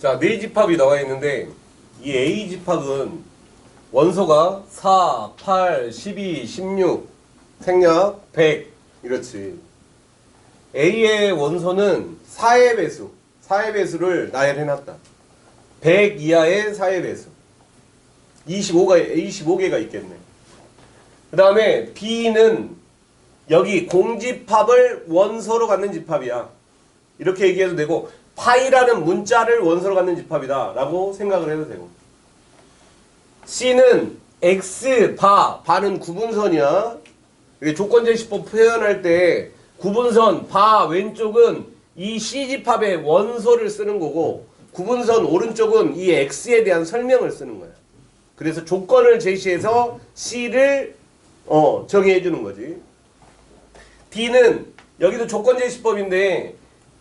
자, 네 집합이 나와 있는데 이 A 집합은 원소가 4, 8, 12, 16, 생략 100 이렇지. A의 원소는 4의 배수, 4의 배수를 나열해 놨다. 100 이하의 4의 배수. 25가 25개가 있겠네. 그 다음에 B는 여기 공집합을 원소로 갖는 집합이야. 이렇게 얘기해도 되고 파이라는 문자를 원소로 갖는 집합이다 라고 생각을 해도 되고. C는 X, 바, 바는 구분선이야. 조건제시법 표현할 때 구분선, 바 왼쪽은 이 C집합의 원소를 쓰는 거고 구분선 오른쪽은 이 X에 대한 설명을 쓰는 거야. 그래서 조건을 제시해서 C를 어, 정의해 주는 거지. D는 여기도 조건제시법인데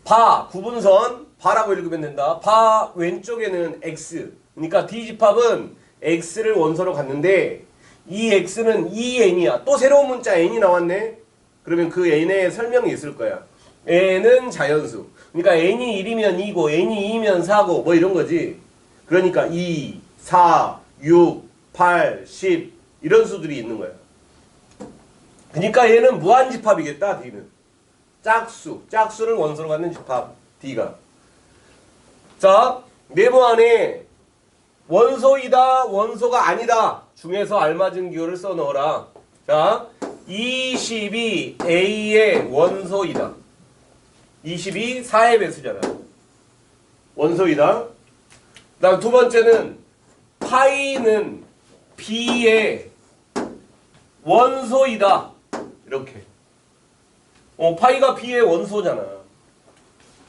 바 구분선 바라고 읽으면 된다. 바 왼쪽에는 x. 그러니까 D 집합은 x를 원소로 갖는데 이 x는 2n이야. 또 새로운 문자 n이 나왔네. 그러면 그 n의 설명이 있을 거야. n은 자연수. 그러니까 n이 1이면 2고 n이 2면 4고 뭐 이런 거지. 그러니까 2, 4, 6, 8, 10 이런 수들이 있는 거야. 그러니까 얘는 무한 집합이겠다. D는. 짝수, 짝수를 원소로 갖는 집합 D가. 자, 네모 안에 원소이다, 원소가 아니다 중에서 알맞은 기호를 써 넣어라. 자, 22 A의 원소이다. 22 4의 배수잖아. 원소이다. 그다음 두 번째는 파이는 B의 원소이다. 이렇게. 어, 파이가 B의 원소잖아.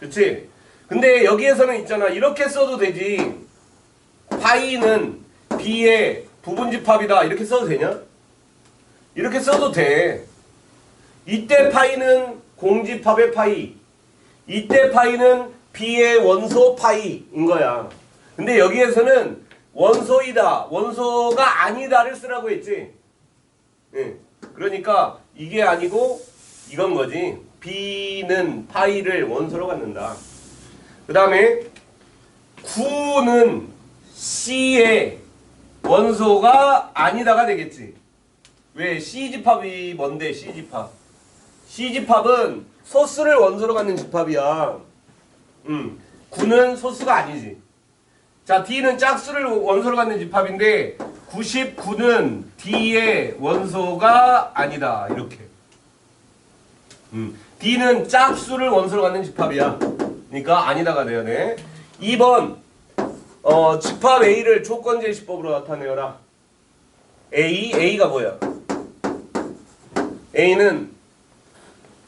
그치? 근데 여기에서는 있잖아. 이렇게 써도 되지. 파이는 B의 부분집합이다. 이렇게 써도 되냐? 이렇게 써도 돼. 이때 파이는 공집합의 파이. 이때 파이는 B의 원소 파이인 거야. 근데 여기에서는 원소이다, 원소가 아니다를 쓰라고 했지. 예. 그러니까 이게 아니고 이건 거지. B는 파이를 원소로 갖는다. 그 다음에 9는 C의 원소가 아니다가 되겠지. 왜? C집합이 뭔데, C집합? C집합은 소수를 원소로 갖는 집합이야. 음, 9는 소수가 아니지. 자, D는 짝수를 원소로 갖는 집합인데 99는 D의 원소가 아니다. 이렇게. 음, D는 짝수를 원소로 갖는 집합이야. 그러니까 아니다가 돼야 돼. 2번 어, 집합 A를 조건 제시법으로 나타내어라. A, A가 뭐야? A는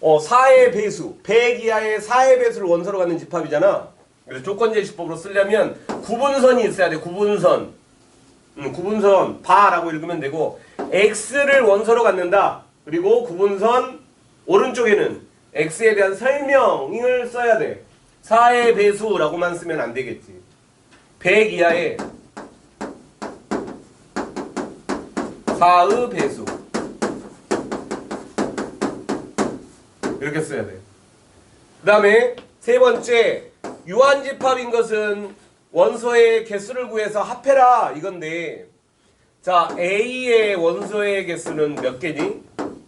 어, 4의 배수, 100 이하의 4의 배수를 원소로 갖는 집합이잖아. 그래서 조건 제시법으로 쓰려면 구분선이 있어야 돼. 구분선. 음, 구분선 바라고 읽으면 되고 x를 원소로 갖는다. 그리고 구분선 오른쪽에는 x에 대한 설명을 써야 돼. 4의 배수라고만 쓰면 안 되겠지. 100 이하의 4의 배수. 이렇게 써야 돼. 그 다음에 세 번째 유한집합인 것은 원소의 개수를 구해서 합해라 이건데 자 A의 원소의 개수는 몇 개니?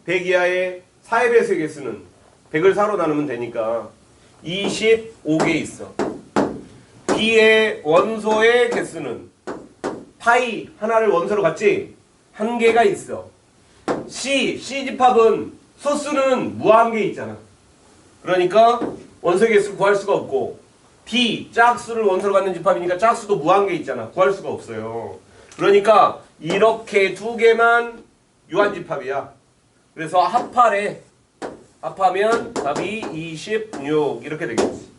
100 이하의 4의 배수의 개수는 100을 4로 나누면 되니까 25개 있어 B의 원소의 개수는 파이 하나를 원소로 갖지 한 개가 있어 C, C집합은 소수는 무한개 있잖아 그러니까 원소의 개수 구할 수가 없고 D 짝수를 원소로 갖는 집합이니까 짝수도 무한개 있잖아. 구할 수가 없어요. 그러니까 이렇게 두 개만 유한집합이야. 그래서 합하래. 합하면 답이 26 이렇게 되겠지.